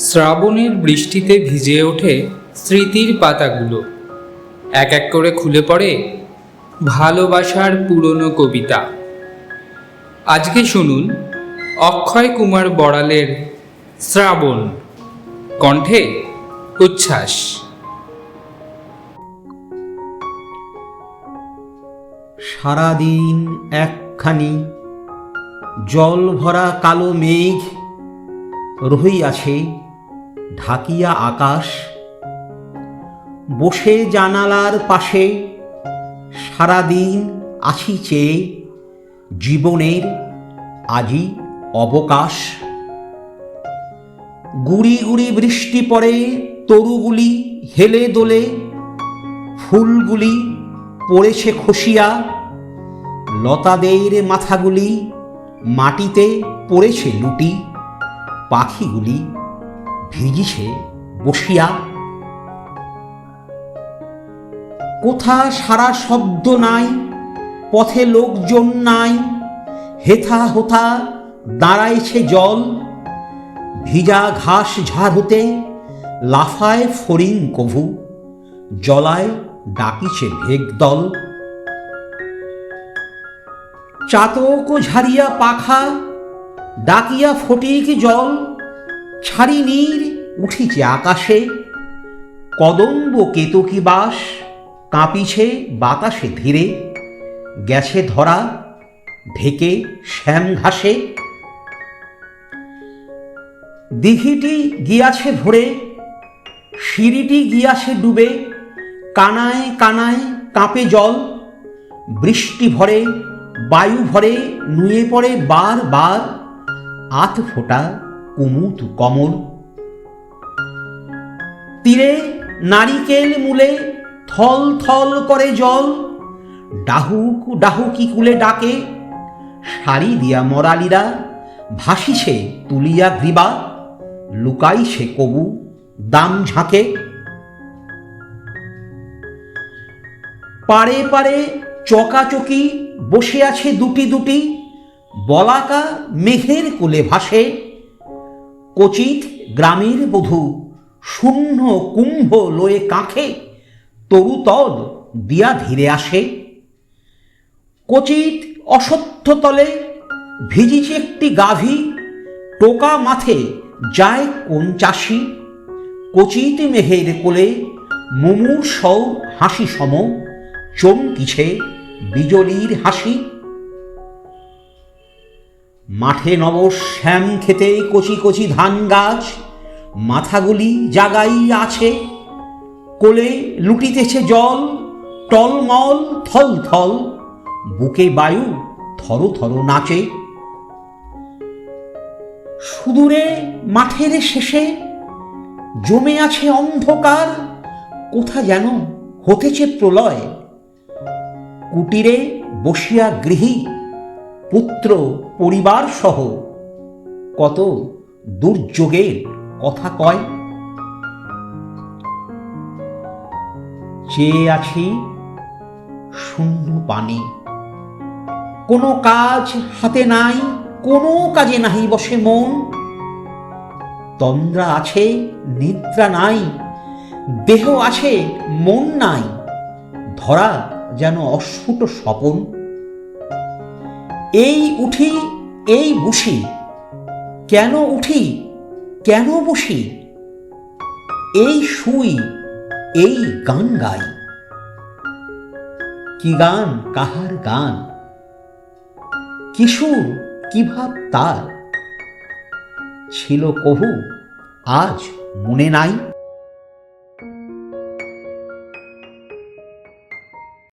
শ্রাবণের বৃষ্টিতে ভিজে ওঠে স্মৃতির পাতাগুলো। এক এক করে খুলে পড়ে ভালোবাসার পুরনো কবিতা। আজকে শুনুন অক্ষয় কুমার বড়ালের শ্রাবণ, কণ্ঠে উচ্ছ্বাস। সারাদিন একখানি জল ভরা কালো মেঘ রহিয়াছে। ঢাকিয়া আকাশ, বসে জানালার পাশে সারাদিন আছি চেয়ে, জীবনের আজি অবকাশ। গুড়ি গুড়ি বৃষ্টি পড়ে, তরুগুলি হেলে দোলে, ফুলগুলি পড়েছে খসিয়া, লতাদের মাথাগুলি মাটিতে পড়েছে লুটি, পাখিগুলি ভিজিছে বসিয়া। কোথা সারা শব্দ নাই, পথে লোকজন নাই, হেথা হোথা দাঁড়াইছে জল, ভিজা ঘাস ঝাড় হতে লাফায় ফড়িং কভু, জলায় ডাকিছে ভেগদল চাতক ঝারিয়া পাখা, ডাকিয়া ফটিক জল ছাড়ি নীর উঠিছে আকাশে, কদম্ব কেতকী বাস কাঁপিছে বাতাসে ধীরে, গেছে ধরা ঢেকে শ্যাম ঘাসে। দিঘিটি গিয়াছে ভরে, সিঁড়িটি গিয়াছে ডুবে, কানায় কানায় কাঁপে জল, বৃষ্টি ভরে, বায়ু ভরে, নুয়ে পড়ে বার বার আত ফোটা কুমুদ কমল। তীরে নারিকেল মূলে থল থল করে জল। ডাহুক ডাহুকি কুলে ডাকে, শাড়ি দিয়া মরালিরা ভাসিছে তুলিয়া গ্রীবা লুকাইছে কবু দাম ঝাঁকে। পারে পারে চকাচকি বসে আছে দুটি দুটি, বলাকা মেঘের কোলে ভাসে। কচিত গ্রামের বধূ, শূন্য কুম্ভ লয়ে কাঁখে তরুতল দিয়া ধীরে আসে। কচিত অসত্য তলে ভিজিছে একটি গাভী, টোকা মাথে যায় কোন চাষি। কচিত মেঘের কোলে মুমুর সৌ হাসি সম চমকিছে বিজলির হাসি। মাঠে নব শ্যাম খেতে কচি কচি ধান গাছ, মাথাগুলি জাগাই আছে। কোলে লুটিতেছে জল, টলমল থল থল বুকে বায়ু থর থর নাচে। সুদূরে মাঠের শেষে জমে আছে অন্ধকার, কোথা যেন হতেছে প্রলয়। কুটিরে বসিয়া গৃহী পুত্র পরিবার সহ। কত দুর্যোগের কথা কয়? চেয়ে আছি শূন্য পানি। কোনো কাজ হাতে নাই, কোনো কাজে নাহি বসে মন। তন্দ্রা আছে, নিদ্রা নাই, দেহ আছে, মন নাই, ধরা যেন অস্ফুট স্বপন। এই উঠি, এই বসি। কেন উঠি, কেন বসি? এই শুই, এই গান গাই। কি গান, কাহার গান? কিশোর কি ভাব তার? ছিল কহু, আজ মনে নাই?